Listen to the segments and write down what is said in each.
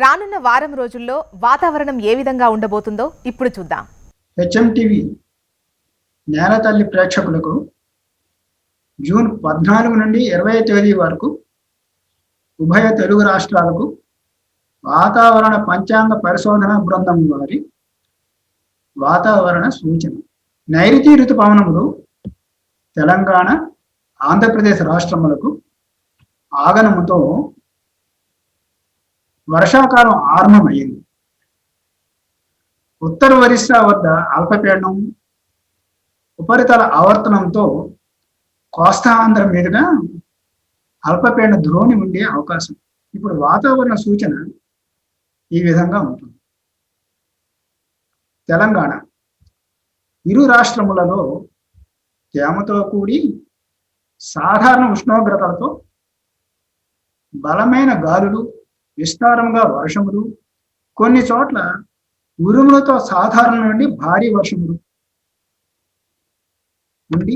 రానున్న వారం రోజుల్లో వాతావరణం ఏ విధంగా ఉండబోతుందో ఇప్పుడు చూద్దాం. హెచ్ఎంటీవీ నేలతల్లి ప్రేక్షకులకు జూన్ పద్నాలుగు నుండి ఇరవై తేదీ వరకు ఉభయ తెలుగు రాష్ట్రాలకు వాతావరణ పంచాంగ పరిశోధన బృందం వారి వాతావరణ సూచన. నైరుతి ఋతుపవనములు తెలంగాణ ఆంధ్రప్రదేశ్ రాష్ట్రములకు ఆగనముతో వర్షాకాలం ఆరంభమైంది ఉత్తర ఒరిస్సా వద్ద అల్పపీడనం ఉపరితల ఆవర్తనంతో కోస్తా ఆంధ్ర మీదుగా అల్పపీడన ద్రోణి ఉండే అవకాశం. ఇప్పుడు వాతావరణ సూచన ఈ విధంగా ఉంటుంది. తెలంగాణ. ఇరు రాష్ట్రములలో తేమతో కూడి సాధారణ ఉష్ణోగ్రతలతో బలమైన గాలులు విస్తారంగా వర్షములు. కొన్ని చోట్ల ఉరుములతో సాధారణ నుండి భారీ వర్షములు ఉండి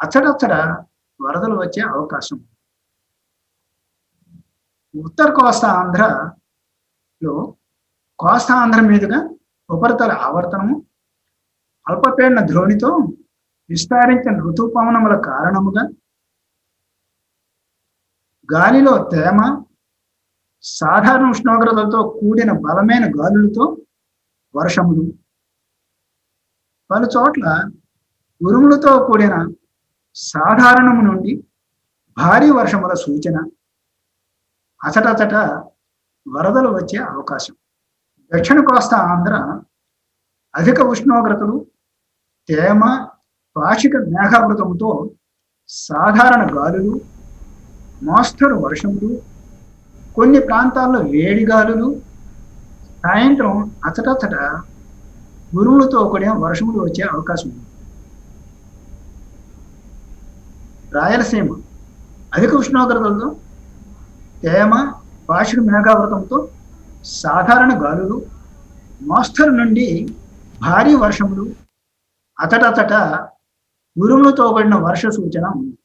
అచ్చడచ్చడ వరదలు వచ్చే అవకాశం. ఉత్తర కోస్తా ఆంధ్రలో కోస్తా ఆంధ్ర మీదుగా ఉపరితల ఆవర్తనము అల్పపీడన ద్రోణితో విస్తరించిన ఋతుపవనముల కారణముగా గాలిలో తేమ సాధారణ ఉష్ణోగ్రతలతో కూడిన బలమైన గాలులతో వర్షములు. పలు చోట్ల ఉరుములతో కూడిన సాధారణము నుండి భారీ వర్షముల సూచన. అచటచట వరదలు వచ్చే అవకాశం. దక్షిణ కోస్తా ఆంధ్ర అధిక ఉష్ణోగ్రతలు తేమ పాక్షిక మేఘావృతంతో సాధారణ గాలులు మోస్తరు వర్షములు కొన్ని ప్రాంతాల్లో వేడి గాలులు సాయంత్రం అచటచట గురువులతో కూడిన వర్షములు వచ్చే అవకాశం ఉంది. రాయలసీమ అధిక ఉష్ణోగ్రతలతో తేమ పాషుడు మేఘావృతంతో సాధారణ గాలులు మోస్తరు నుండి భారీ వర్షములు అతటతట ఉరుములతో కూడిన వర్ష సూచన ఉంది.